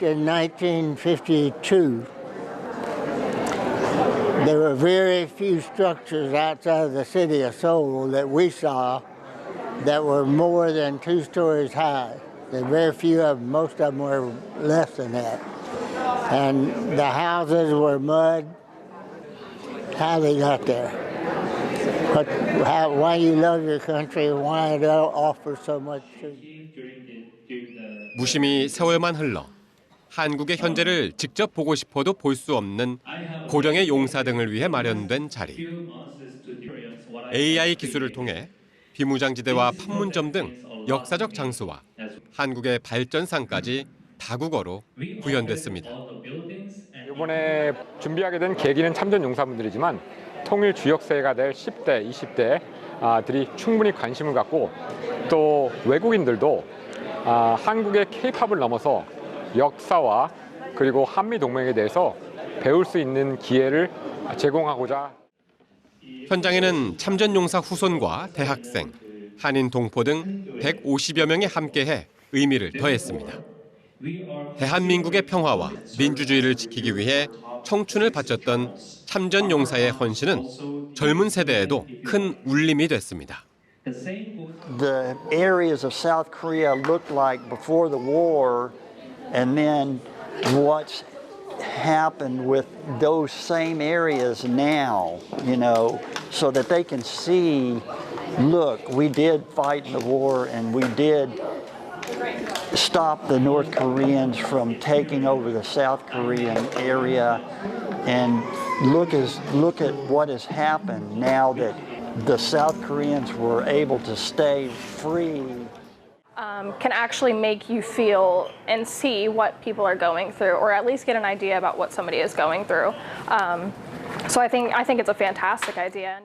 back in 1952, there were very few structures outside of the city of Seoul that we saw that were more than two stories high. There were very few of them, most of them were less than that. And the houses were mud. How they got there? But how, why you love your country? Why it offers so much to you? 무심히 세월만 흘러 한국의 현재를 직접 보고 싶어도 볼 수 없는 고령의 용사 등을 위해 마련된 자리. AI 기술을 통해 비무장지대와 판문점 등 역사적 장소와 한국의 발전상까지 다국어로 구현됐습니다. 이번에 준비하게 된 계기는 참전 용사분들이지만 통일 주역세가 될 10대, 20대들이 충분히 관심을 갖고 또 외국인들도 아, 한국의 케이팝을 넘어서 역사와 그리고 한미 동맹에 대해서 배울 수 있는 기회를 제공하고자 현장에는 참전용사 후손과 대학생, 한인 동포 등 150여 명이 함께해 의미를 더했습니다. 대한민국의 평화와 민주주의를 지키기 위해 청춘을 바쳤던 참전용사의 헌신은 젊은 세대에도 큰 울림이 됐습니다. the areas of South Korea looked like before the war, and then what's happened with those same areas now, you know, so that they can see look, we did fight in the war and we did stop the North Koreans from taking over the South Korean area and look as look at what has happened now that the South Koreans were able to stay free. Um, can actually make you feel and see what people are going through, or at least get an idea about what somebody is going through. Um, so I think I think it's a fantastic idea.